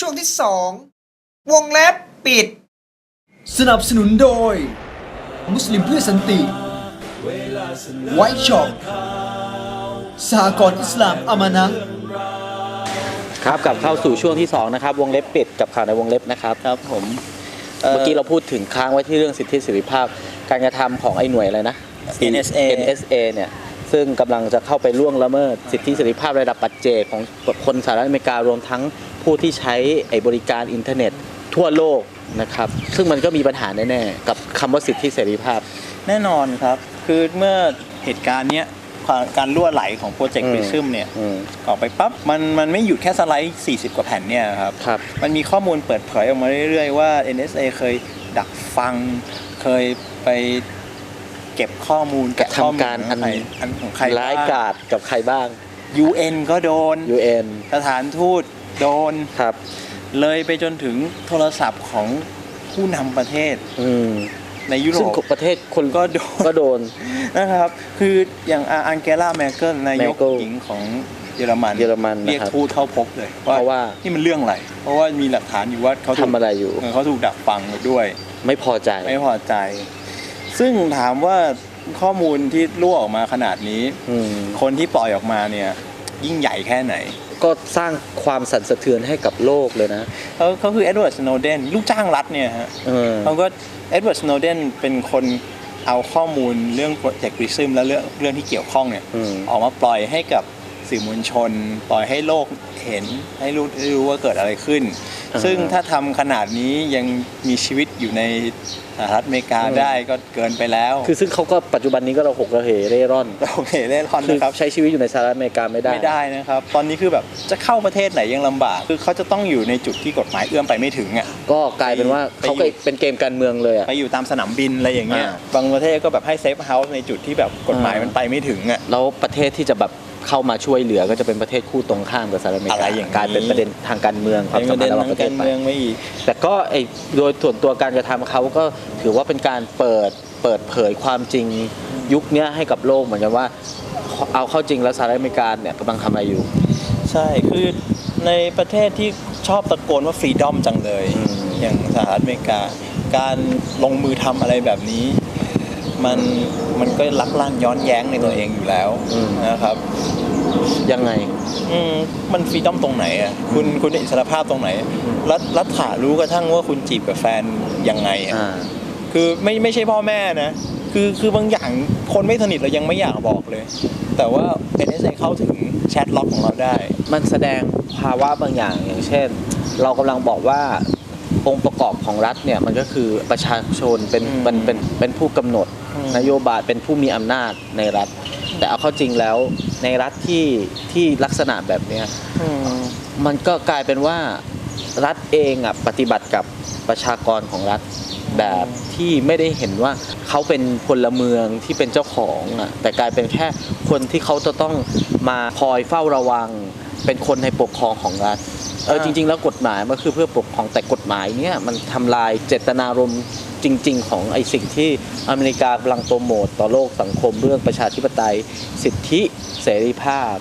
ช่วงที่สองวงเล็บปิด สนับสนุนโดย มุสลิมเพื่อสันติไวท์ช็อปสหกรณ์อิสลามอามานะครับกลับเข้าสู่ช่วงที่ 2 นะครับ วงเล็บปิดกับข่าวในวงเล็บนะครับครับผมเมื่อกี้เราพูดถึงค้างไว้ที่เรื่องสิทธิเสรีภาพ การกระทำของไอ้หน่วยอะไรนะ NSA NSA เนี่ยซึ่งกำลังจะเข้าไปล่วงละเมิดสิทธิเสรีภาพระดับปัจเจกของคนสหรัฐอเมริการวมทั้ง ผู้ที่ใช้ไอ้บริการอินเทอร์เน็ตทั่วโลกนะครับ ซึ่งมันก็มีปัญหาแน่ๆกับคำว่าสิทธิเสรีภาพ แน่นอนครับ คือเมื่อเหตุการณ์เนี้ยความการรั่วไหลของโปรเจกอืต์มบิซึมเนี่ย อืม ออกไปปั๊บมันมันไม่หยุดแค่สไลด์ 40 กว่าแผ่นเนี่ยครับ ครับมันมีข้อมูลเปิดเผยออกมาเรื่อยๆ ว่า NSA เคยดักฟัง เคยไปเก็บข้อมูลกระข้อมูลทำการขอัอนงใครอันของใครร้ายกาจกับใครบ้าง UN ก็โดน UN สถานทูต โดนครับ เลยไปจนถึงโทรศัพท์ของผู้นำประเทศอืมในยุโรซึ่งปประเทศคนก็โดนก็โดนนะครับ คืออย่างอังเกลาแมเกิลนายก Merkel หญิงของเยอรมันเยอรมันนะครับเรียกทูตเข้าพบเลยเพราะว่านี่มันเรื่องอะไร เพราะว่ามีหลักฐานอยู่ว่าเขาถูกทำอะไรอยู่เเขาถูกดักฟังไปด้วย ไม่พอใจไม่พอใจ ซึ่งถามว่าข้อมูลที่รั่วออกมาขนาดนี้อืมคนที่ปล่อยออกมาเนี่ย ยิ่งใหญ่แค่ไหน ก็สร้างความสั่นสะเทือนให้กับโลกเลยนะเขาเขาคือเอ็ดเวิร์ดสโนเดนลูกจ้างรัฐเนี่ยฮะเออเขาก็เอ็ดเวิร์ดสโนเดนเป็นคนเอาข้อมูลเรื่องโปรเจกต์ริซึมและเรื่องเรื่องที่เกี่ยวข้องเนี่ยอืมออกมาปล่อยให้กับ สื่อมวลชน ปล่อยให้โลกเห็นให้รู้ได้รู้ว่าเกิดอะไรขึ้นอ่าซึ่งถ้าทำขนาดนี้ยังมีชีวิตอยู่ในสหรัฐอเมริกาอืมได้ก็เกินไปแล้ว คือซึ่งเขาก็ปัจจุบันนี้ก็เราหกระเหเร่ร่อนโอเคเล่นคอนคือนะครับใช้ชีวิตอยู่ในสหรัฐอเมริกาไม่ได้ไม่ได้นะครับ ตอนนี้คือแบบจะเข้าประเทศไหนยังลำบาก คือเขาจะต้องอยู่ในจุดที่กฎหมายเอื้อมไปไม่ถึงอะก็กลายเป็นว่าไปเขาอยู่ก็เป็นเกมการเมืองเลยอะไปอยู่ตามสนามบินอะไรอย่างเงี้ยอ่าบางประเทศก็แบบให้เซฟเฮาส์ในจุดที่แบบกฎหมายอ่ามัมันไปไม่ถึงอะแล้วประเทศที่จะแบบ เข้ามาช่วยเหลือก็จะเป็นประเทศคู่ตรงข้ามกับสหรัฐอเมริอะไรกาอย่างนี้ กลายเป็นประเด็นทางการเมืองความเป็นสัปมระพันเด็นธ์ระหว่างทาประงเทกาศรไปเมืองไม่อีก แต่ก็ไอโดยส่วนตัวการกระทำเขาก็ถือว่าเป็นการเปิดเปิดเผยความจริงยุคเนี้ยให้กับโลกเหมือนกันว่า เอาเข้าจริงแล้วสหรัฐอเมริกาเนี่ยกำลังทำอะไรอยู่ ใช่ คือในประเทศที่ชอบตะโกนว่าฟรีดอมจังเลย อืม อย่างสหรัฐอเมริกา การลงมือทำอะไรแบบนี้ มันมันก็ลักลั่นย้อนแย้งในตัวเองอยู่แล้วนะครับ ยังไงอืมมันฟรีดอมตรงไหนอะคุณคุณอิสรภาพตรงไหน รัฐรัฐารู้กระทั่งว่าคุณจีบกับแฟนยังไงอะอ่าคือไม่ไม่ใช่พ่อแม่นะคือคือบางอย่างคนไม่สนิทเรายังไม่อยากบอกเลย แต่ว่า NSA เข้าถึงแชทล็อกของเราได้ มันแสดงภาวะบางอย่างอย่างเช่น เรากำลังบอกว่าองค์ประกอบของรัฐเนี่ยมันก็คือประชาชนเป็นอืมเป็นเป็นเป็นผู้กำหนดอืม นโยบายเป็นผู้มีอำนาจในรัฐ แต่เอาเข้าจริงแล้วในรัฐที่ที่ลักษณะแบบเนี้ยอืมมันก็กลายเป็นว่ารัฐเองอะปฏิบัติกับประชากรของรัฐแบบที่ไม่ได้เห็นว่าเขาเป็นพลเมืองที่เป็นเจ้าของอะแต่กลายเป็นแค่คนที่เขาจะต้องมาคอยเฝ้าระวัง เป็นคนในปกครองของรัฐเอออ่าจริง ๆ แล้วกฎหมายมันคือเพื่อปกครองแต่กฎหมายเนี้ยมันทำลายเจตนารมณ์ จริง ๆ ของไอสิ่งที่อเมริกากำลังโปรโมทต่อโลกสังคมเรื่องประชาธิปไตย สิทธิเสรีภาพ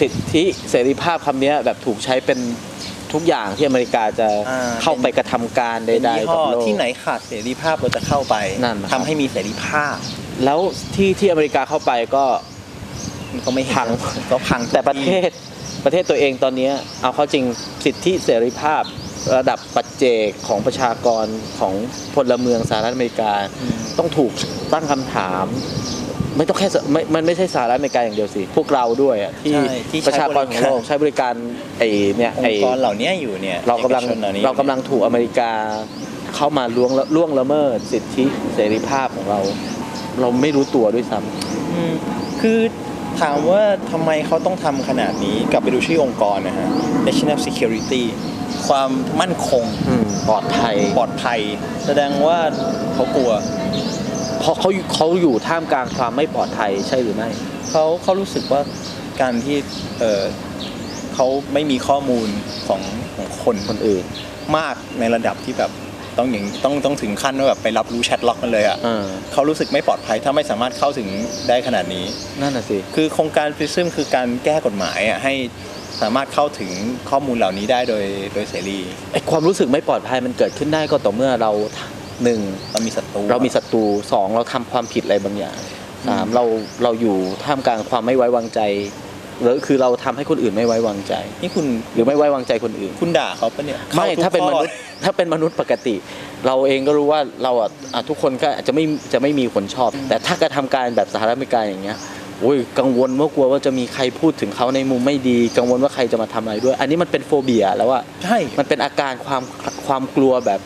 สิทธิเสรีภาพคำเนี้ยแบบถูกใช้เป็นทุกอย่างที่อเมริกาจะอ่า เข้าไปกระทำการใเป็นดยี่ๆห้กัอบโลก ที่ไหนขาดเสรีภาพเราจะเข้าไปนั่นนะครับ ทำให้มีเสรีภาพแล้วที่ที่อเมริกาเข้าไปก็ มันก็ไม่เห็นพัง ก็พังแต่ประเทศประเทศตัวเองตอนเนี้ยเอาเข้าจริงสิทธิเสรีภาพ ระดับปัจเจกของประชากรของพลเมืองสหรัฐอเมริกาอืมต้องถูกตั้งคำถาม ไม่ต้องแค่สไม่มันไม่ใช่สหรัฐอเมริกาอย่างเดียวสิ พวกเราด้วยอะที่ใช่ที่ประชากรของโลกใช้บริการไอ้เนี่ยองไอ้ค์กรเหล่านี้อยู่เนี่ยเรากำลังอกชนหล่นี้เรากำลังถูกอเมริกาเข้ามาล่วงละล่วงละเมิดสิทธิเสรีภาพของเรา เราไม่รู้ตัวด้วยซ้อืมคือถามว่าทำไมเขาต้องทำขนาดนี้กลับไปดูชื่อองค์กรนะฮะ National Security ความมั่นคงำอืมปลอดภัยปลอดภัย แสดงว่าเขากลัว เพราะเขาเขาอยู่ท่ามกลางความไม่ปลอดภัยใช่หรือไม่ เขาเขารู้สึกว่าการที่เออเขาไม่มีข้อมูลของของคนคนอื่นมากในระดับที่แบบต้องอย่างต้องต้องถึงขั้นว่าแบบไปรับรู้แชทล็อกมันเลยอะอ่าเขารู้สึกไม่ปลอดภัยถ้าไม่สามารถเข้าถึงได้ขนาดนี้ นั่นน่ะสิ คือโครงการ PRISM คือการแก้กฎหมายอะให้ สามารถเข้าถึงข้อมูลเหล่านี้ได้โดยโดยเสรีไอความรู้สึกไม่ปลอดภัยมันเกิดขึ้นได้ก็ต่อเมื่อเราหนึ่งเรามีศัตรูเรามีศัตรูสองเราทำความผิดอะไรบางอย่างสามเราเราอยู่ท่ามกลางความไม่ไว้วางใจหรือคือเราทำให้คนอื่นไม่ไว้วางใจ นี่คุณหรือไม่ไว้วางใจคนอื่น คุณด่าเขาปะเนี่ยไม่ข้ทุกถ้าเป็นข้มอนุษย์ถ้าเป็นมนุษย์ปกติ เราเองก็รู้ว่าเราอะอะทุกคนก็อาจจะไม่จะไม่มีคนชอบ แต่ถ้ากระทำการแบบสหรัฐอเมริกาอย่างเงี้ย โอ้ยกังวลว่ากลัวว่าจะมีใครพูดถึงเขาในมุมไม่ดี กังวลว่าใครจะมาทำอะไรด้วย อันนี้มันเป็นโฟเบียแล้วอะใช่มันเป็นอาการความความกลัวแบบ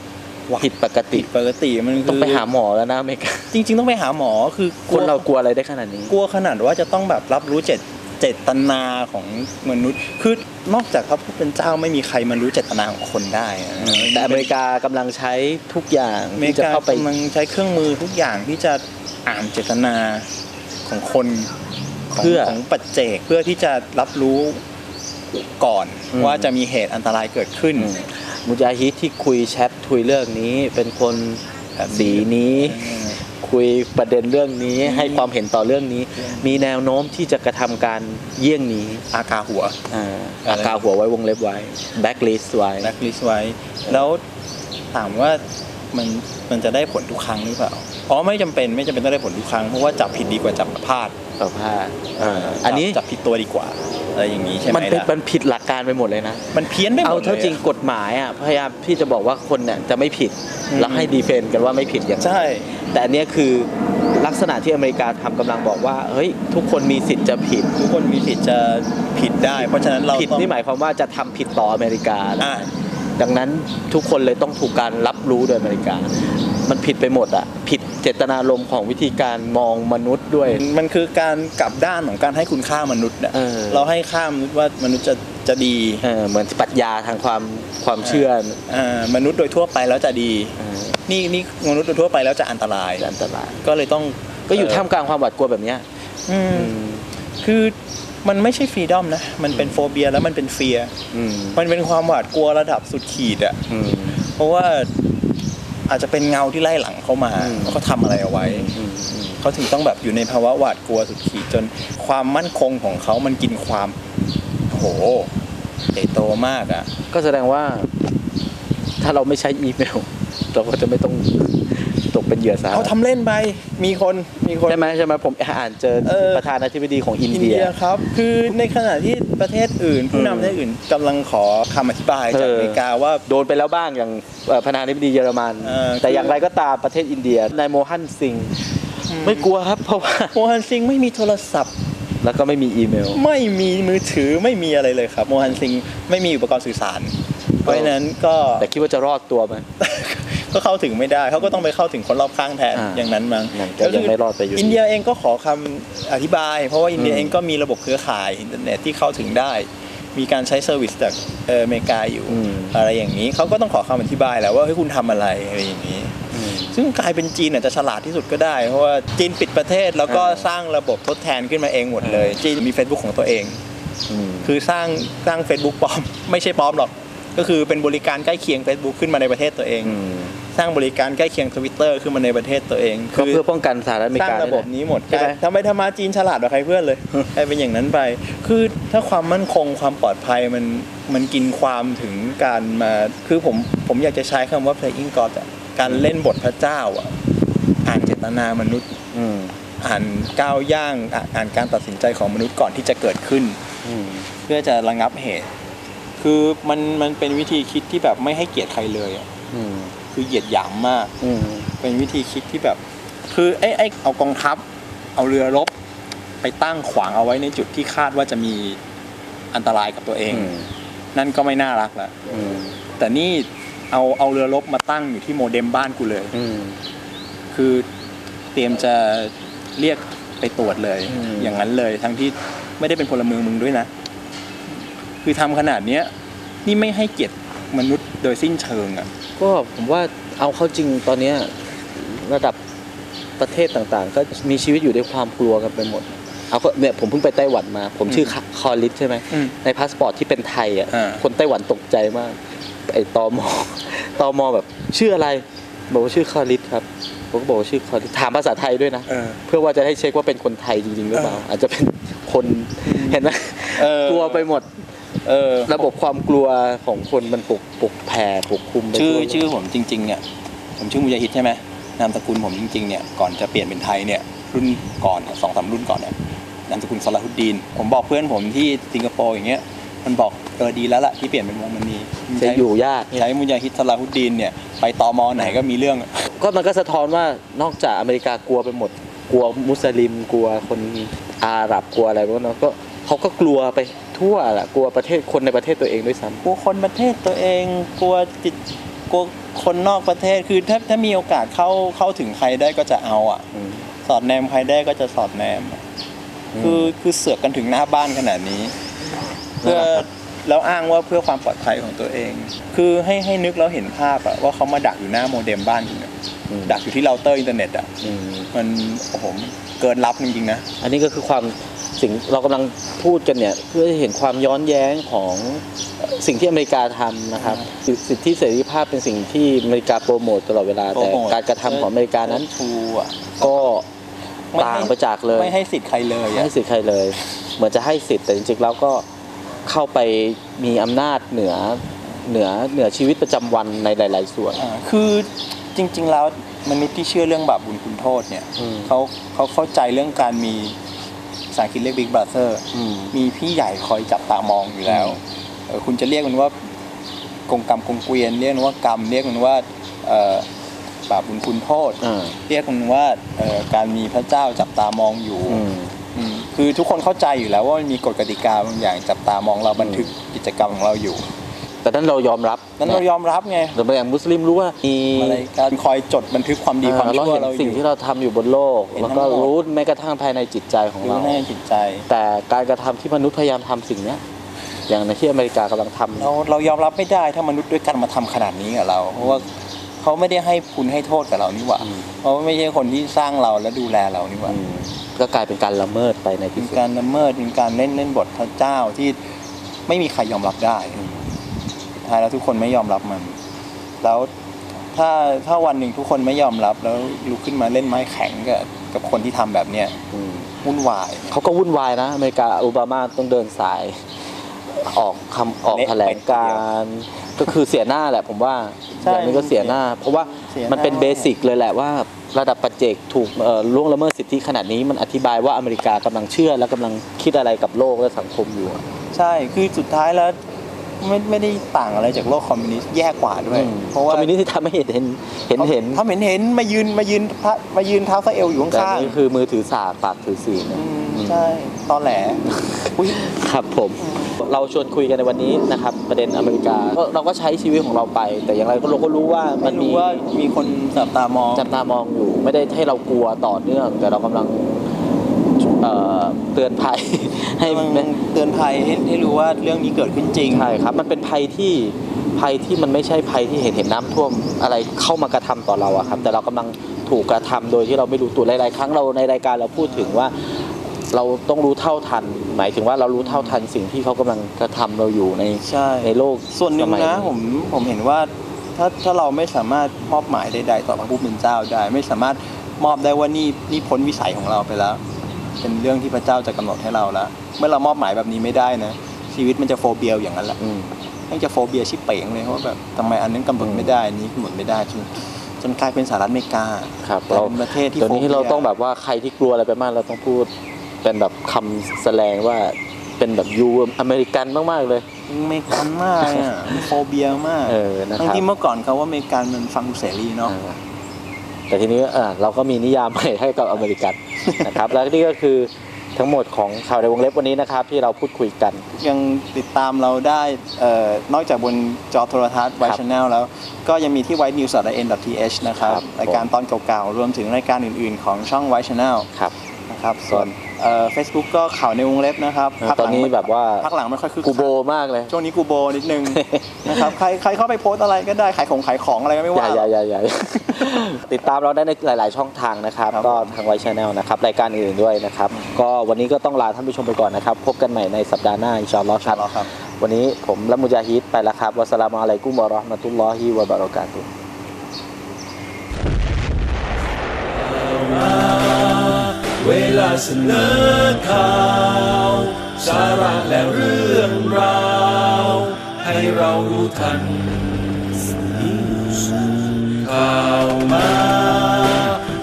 ผิดปกติปกติมันคือต้องไปหาหมอแล้วนะอเมริกาจริง ๆ ต้องไปหาหมอคือกคลัวนเรากลัวอะไรได้ขนาดนี้ กลัวขนาดว่าจะต้องแบบรับรู้เจตเจตนาของมนุษย์ คือนอกจากพระผู้เป็นเจ้าไม่มีใครมารู้เจตนาของคนได้อะแต่อเมริกากำลังใช้ทุกอย่างอเมริที่จะกาเข้าไปกำลังใช้เครื่องมือทุกอย่างที่จะอ่านเจตนา ของคนของเพื่อ ของปัจเจกเพื่อที่จะรับรู้ก่อนอืม ว่าจะมีเหตุอันตรายเกิดขึ้นอืมมุจาฮิดที่คุยแชทคุยเรื่องนี้เป็นคนแบบนี้สีนี้ คุยประเด็นเรื่องนี้ให้ความเห็นต่อเรื่องนี้ มีแนวโน้มที่จะกระทำการเยี่ยงนี้อากาหัว อ่าอากาหัวไว้วงเล็บไว้แบ็กลิสไว้ แบ็คลิสไว้ แล้วถามว่า มันมันจะได้ผลทุกครั้งหรือเปล่าอ๋อไม่จำเป็นไม่จำเป็นต้องได้ผลทุกครั้งเพราะว่าจับผิดดีกว่าจับพลาดสัมภาษณ์อ่าอันนี้จับผิดตัวดีกว่าอะไรอย่างนี้ใช่ไหมมันเป็นล่ะมันผิดหลักการไปหมดเลยนะ มันเพี้ยนไปหมเอาดเลยเท่าจริงกฎหมายอะพยายามที่จะบอกว่าคนเนี่ยจะไม่ผิดอืมแล้วให้ดีเฟนต์กันว่าไม่ผิดอย่างนั้นใช่ แต่อันเนี้ยคือลักษณะที่อเมริกาทำกำลังบอกว่าเฮ้ยทุกคนมีสิทธิ์จะผิด ทุกคนมีสิทธิ์จะผิดได้ เพราะฉะนั้นเราผิดต้องนี่หมายความว่าจะทำผิดต่ออเมริกาอ่า ดังนั้นทุกคนเลยต้องถูกการรับรู้โดยอเมริกามันผิดไปหมดอะผิดเจตนารมณ์ของวิธีการมองมนุษย์ด้วย มันคือการกลับด้านของการให้คุณค่ามนุษย์เนี่ยเออ เราให้ค่ามนุษย์ว่ามนุษย์จะจะดีเออเหมือนปรัชญาทางความความเชื่ออ่ามนุษย์โดยทั่วไปแล้วจะดี เออนี่นี่มนุษย์โดยทั่วไปแล้วจะอันตราย อันตรายก็เลยต้องก็อยู่ท่ามกลางความหวาดกลัวแบบเนี้ยอืมอืมคือ มันไม่ใช่ฟรีดอมนะ มันเป็นโฟเบียแล้วมันเป็นเฟียอืมมันเป็นความหวาดกลัวระดับสุดขีดอะอืมเพราะว่าอาจจะเป็นเงาที่ไล่หลังเข้ามาอืมว่าเขาทำอะไรเอาไว้อืมอืมเขาถึงต้องแบบอยู่ในภาวะหวาดกลัวสุดขีดจนความมั่นคงของเขามันกินความโอ้โหใหญ่โตมากอะก็แสดงว่า ถ้าเราไม่ใช้อีเมล เราก็จะไม่ต้อง ตกเป็นเหยื่อสาเขาทำเล่นไป มีคน มีคน ใช่ไหมใช่ไหมผมอ่านเจอเออ ประธานาธิบดีของอินอินเดีเดีย ยครับ คือในขณะที่ประเทศอื่น ผู้อืมนำประเทศอื่นกำลังขอคำอธิบายจากเออ อเมริกาว่า โดนไปแล้วบ้างอย่างเอ่อประธานาธิบดีเยอรมัน เออแต่คืออย่างไรก็ตามประเทศอินเดียนายโมฮันซิงไม่กลัวครับเพราะว่า โมฮันซิงไม่มีโทรศัพท์ แล้วก็ไม่มีอีเมล ไม่มีมือถือไม่มีอะไรเลยครับ โมฮันซิงไม่มีอุปกรณ์สื่อสาร เพราะฉะนั้นก็ แต่คิดว่าจะรอดตัวไหม ก็เข้าถึงไม่ได้เขาก็ต้องไปเข้าถึงคนรอบข้างแทนอ่าอย่างนั้นมั้งนั่นก็ยังไม่รอดไปอยู่ดีอินเดียเองก็ขอคำอธิบาย เพราะว่าอินเดียอืมเองก็มีระบบเครือข่ายอินเทอร์เน็ตที่เข้าถึงได้ มีการใช้เซอร์วิสจากเอ่ออเมริกาอยู่อืมอะไรอย่างนี้เขาก็ต้องขอคำอธิบายแหละว่าเฮ้ยคุณทำอะไรอะไรอย่างนี้อืมซึ่งกลายเป็นจีนอาจจะฉลาดที่สุดก็ได้ เพราะว่าจีนปิดประเทศแล้วก็อ่าสร้างระบบทดแทนขึ้นมาเองหมดเลย จีนมี Facebook ของตัวเองอืมคือสร้างสร้าง Facebook ปลอม ไม่ใช่ปลอมหรอก ก็คือเป็นบริการใกล้เคียง Facebook ขึ้นมาในประเทศตัวเองอืม สร้างบริการใกล้เคียง Twitter ขึ้นมาในประเทศตัวเองก็เพื่อป้องกันสหรัฐอเมสริร้างการระบบนี้หมดใช่ไหมทำไมทำมาจีนฉลาดกว่าใครเพื่อนเลยกลายเป็นอย่างนั้นไป คือถ้าความมั่นคงความปลอดภัยมันมันกินความถึงการมาคือผมผมอยากจะใช้คำว่า playing God อะการเล่นบทพระเจ้าอะอ่านเจตนามนุษย์อืมอ่านก้าวย่างอ่านอ่านการตัดสินใจของมนุษย์ก่อนที่จะเกิดขึ้นอืมเพื่อจะระงับเหตุ คือมันมันเป็นวิธีคิดที่แบบไม่ให้เกียรติใครเลยอะอืม คือเหยียดหยามมาก อืมเป็นวิธีคิดที่แบบ คือไอ้ไอ้เอากองทัพ เอาเรือรบ ไปตั้งขวางเอาไว้ในจุดที่คาดว่าจะมีอันตรายกับตัวเองอืมนั่นก็ไม่น่ารักละอืมแต่นี่เอาเอาเรือรบมาตั้งอยู่ที่โมเด็มบ้านกูเลย อืม คือเตรียมจะเรียกไปตรวจเลย อืม อย่างนั้นเลย ทั้งที่ไม่ได้เป็นพลเมืองมึงด้วยนะ คือทำขนาดเนี้ย นี่ไม่ให้เกียรติมนุษย์โดยสิ้นเชิงอะ ก็ผมว่าเอาเข้าจริงตอนเนี้ยระดับประเทศต่างๆ ก็มีชีวิตอยู่ด้วยความกลัวกันไปหมดเอาก็เนี่ยผมเพิ่งไปไต้หวันมา ผมชื่อคอลิสใช่ไหมอืมในพาสปอร์ตที่เป็นไทยอะอ่าคนไต้หวันตกใจมากไอ้ตอมอตอมอแบบชื่ออะไรบอกว่าชื่อคอลิสครับผมก็บอกว่าชื่อคอลิสถามภาษาไทยด้วยนะเออเพื่อว่าจะให้เช็คว่าเป็นคนไทยจริงๆหรือเปล่าอาจจะเป็นคนเห็นไหมเออกลัวไปหมด เออระบบความกลัวของคนมันปกปกแผ่ปกคลุมไปชื่อทั่วโลกชื่อผมจริงๆเนี่ยผมชื่อมุยาฮิดใช่ไหมนามสกุลผมจริงๆเนี่ยก่อนจะเปลี่ยนเป็นไทยเนี่ยรุ่นก่อนสองสามรุ่นก่อนเนี่ยนามสกุลสลาฮุดดีน ผมบอกเพื่อนผมที่สิงคโปร์อย่างเงี้ยมันบอกเออดีแล้วล่ะที่เปลี่ยนเป็นวงมันนีจะอยู่ยากใช้มุยาฮิดสลาฮุดดีนเนี่ยไปตอมอไหนก็มีเรื่อง ก็มันก็สะท้อนว่านอกจากอเมริกากลัวไปหมดกลัวมุสลิมกลัวคนอาหรับกลัวอะไรพวกนั้นก็เขาก็กลัวไป ทั่วแหละกลัวประเทศคนในประเทศตัวเองด้วยซ้ำกลัวคนประเทศตัวเอง กลัวจิตกลัวคนนอกประเทศคือถ้าถ้ามีโอกาสเข้าเข้าถึงใครได้ก็จะเอาอะ อืม สอดแนมใครได้ก็จะสอดแนมอะคือคือเสือกกันถึงหน้าบ้านขนาดนี้ เพื่อแล้วอ้างว่าเพื่อความปลอดภัยของตัวเอง คือให้ให้นึกแล้วเห็นภาพอะว่าเขามาดักอยู่หน้าโมเด็มบ้านคุณอะอืมดักอยู่ที่เราเตอร์อินเทอร์เน็ตอะอืมมันโอ้โหเกินรับจริงๆนะ อันนี้ก็คือความ สิ่งเรากำลังพูดกันเนี่ยเพื่อให้เห็นความย้อนแย้งของเอ่อสิ่งที่อเมริกาทำนะครับสิสิทธิเสรีภาพเป็นสิ่งที่อเมริกาโปรโมทตลอดเวลาโปรแต่โมทการกระทำของอเมริกานั้นชูอะก็ไม่ให้ต่างไปจากเลยไม่ให้สิทธิ์ใครเลยไม่อะให้สิทธิ์ใครเลย เหมือนจะให้สิทธิ์แต่จริงๆแล้วก็เข้าไปมีอำนาจเหนือเหนือเหนือชีวิตประจำวันในหลาย ๆ ส่วนอ่าคือจริง ๆ แล้วมนุษย์ที่เชื่อเรื่องบาปบุญคุณโทษเนี่ยอืมเขาเขาเข้าใจเรื่องการมีภา ษาอังกฤษเรียกบิ๊กบ r เ t อร์อืมมีพี่ใหญ่คอยจับตามองอยู่แล้วเออคุณจะเรียกมันว่ากงกรรมกงเกวียนเรียกมันว่ากรรมเรียกมันว่าเอ่อบาปบุญคุณโทษอ่าเรียกมันว่าเอ่อการมีพระเจ้าจับตามองอยู่อืมอืมคือทุกคนเข้าใจอยู่แล้วว่ามันมีกฎกติกาบางอย่างจับตามองเราบันทึกกิจกรรมของเราอยู่ แต่นั้นเรายอมรับนั้นเรายอมรับไงแต่บางอย่างมุสลิมรู้ว่ามีอะไรการคอยจดบันทึกความดีความเออเราชั่วเห็นเราอสิ่งยู่ที่เราทำอยู่บนโลกเห็นแล้วก็ทั้งหมดรู้แม้กระทั่งภายในจิตใจของรู้เราในจิตใจ แต่การกระทำที่มนุษย์พยายามทำสิ่งเนี้ยอย่างในที่อเมริกากำลังทำเราเรายอมรับไม่ได้ถ้ามนุษย์ด้วยกันมาทำขนาดนี้กับเรา เพราะว่าเขาไม่ได้ให้คุณให้โทษกับเรานี่หว่าอืมเพราะว่าไม่ใช่คนที่สร้างเราและดูแลเรานี่หว่าอืมก็กลายเป็นการละเมิดไปในเป็ที่นสุดการละเมิดเป็นการเล่นเล่นบทพระเจ้าที่ไม่มีใครยอมรับได้สุด ท้ายแล้วทุกคนไม่ยอมรับมัน แล้วถ้าถ้าวันหนึ่งทุกคนไม่ยอมรับ แล้วลุกขึ้นมาเล่นไม้แข็งกับกับคนที่ทำแบบเนี้ยอืมวุ่นวายเขาก็วุ่นวายนะอเมริกาโอบามาต้องเดินสาย ออกคำออกแถลงการณ์ก็คือเสียหน้าแหละผมว่าใช่อย่างนี้ก็เสียหน้า เพราะว่าเสียหน้ามัมันเป็นเบสิกเลยแหละว่าระดับปัจเจกถูกเอ่อล่วงละเมิดสิทธิขนาดนี้มันอธิบายว่าอเมริกากำลังเชื่อและกำลังคิดอะไรกับโลกและสังคมอยู่ ใช่คือสุดท้ายแล้ว ไม่ไม่ได้ต่างอะไรจากโลกคอมมิวนิสต์แย่กว่าด้วย เพราะว่าคอมมิวนิสต์ที่ทำให้เห็นเห็นเห็นเห็นถ้าเห็นเห็นมายืนมายืนพระมายืนเท้าซะเอวอยู่แต่ข้างนี่คือมือถือสากปากถือศีลๆนะอืมใช่ตอนแหลอุ๊ยครับผมเราชวนคุยกันในวันนี้นะครับ ประเด็นอเมริกาก็เราก็ใช้ชีวิตของเราไป แต่อย่างไรก็เราก็รู้ว่ามัมันนมีรู้ว่ามีคนจับตามองจับตามองอยู่ ไม่ได้ให้เรากลัวต่อเนื่องแต่เรากำลัง เอ่อเตือนภัยให้ให้มัมันนเตือนภัยให้ให้รู้ว่าเรื่องนี้เกิดขึ้นจริงใช่ครับ มันเป็นภัยที่ภัยที่มันไม่ใช่ภัยที่เห็นเห็นน้ำท่วมอะไรเข้ามากระทำต่อเราอะครับ แต่เรากำลังถูกกระทำโดยที่เราไม่รู้ตัวหลายๆครั้งเราในรายการเราพูดถึงว่าเราต้องรู้เท่าทัน หมายถึงว่าเรารู้เท่าทันสิ่งที่เขากำลังกระทำเราอยู่ในใช่ในโลกส่วนหนึ่งสมัยนะผมผมเห็นว่าถ้าถ้าเราไม่สามารถมอบหมายใดๆต่อพระผู้เป็นเจ้าได้ ไม่สามารถมอบได้ว่านี่นี่พ้นวิสัยของเราไปแล้ว เป็นเรื่องที่พระเจ้าจะกำหนดให้เราแล้ว เมื่อเรามอบหมายแบบนี้ไม่ได้นะ ชีวิตมันจะโฟเบียอย่างนั้นแหละอืมมันจะโฟเบียชิบเป๋งเลยเพราะว่าแบบทำไมอันนั้นกำหนดไม่ได้อันนี้กำหนดไม่ได้จนจนกลายเป็นสหรัฐอเมริกาครับกลายเราเป็นประเทศที่เดี๋ยวนี้โฟบียเราต้องแบบว่าใครที่กลัวอะไรไปมากเราต้องพูดเป็นแบบคำแสลงว่าเป็นแบบยูอเมริกันมากๆเลยอเมริกันมากอะมันโฟเบียมากเออนะคทั้งรับที่เมื่อก่อนเขาว่าอเมริกันมันฟังดูเสรีเนาะอ่า แต่ทีนี้อ่าเราก็มีนิยามใหม่ให้กับอเมริกันนะครับแล้วนี่ก็คือทั้งหมดของข่าวในวงเล็บวันนี้นะครับ ที่เราพูดคุยกัน ยังติดตามเราได้เอ่อนอกจากบนจอโทรทัศน์ไวครับชแนลแล้ว ก็ยังมีที่ white news n th นะครับครับรายการตอนเก่าๆ รวมถึงรายการอื่นๆ ของช่อง white channel ครับนะครับ ส่วนเอ่อ Facebook ก็ข่าวในวงเล็บนะครับเออพักหตอนลังนี้แบบว่าพักหลังไม่ค่อยคึกกูโบคักมากเลย ช่วงนี้กูโบนิดนึงนะครับใครใครเข้าไปโพสต์อะไรก็ได้ขายของขายของอะไรก็ไม่อย่าว่าอย่าอย่าอย่าติดตามเราได้ในหลาย ๆ ช่องทางนะครับครับก็ทางไวชแนลนะครับรายการอื่นๆด้วยนะครับ ก็วันนี้ก็ต้องลาท่านผู้ชมไปก่อนนะครับ พบกันใหม่ในสัปดาห์หน้าอินชาอัลลอฮ์ครับครับวันนี้ผมละมุจาฮิดไปแล้วครับวัสสลามุอะลัยกุมวะเราะห์มะตุลลอฮิวะบะเราะกาตุฮ์ เวลาเสนอข่าว สาระและเรื่องราว ให้เรารู้ทันข่าวมา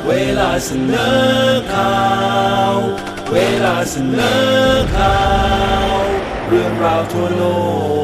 เวลาเสนอข่าว เวลาเสนอข่าว เรื่องราวทั่วโลก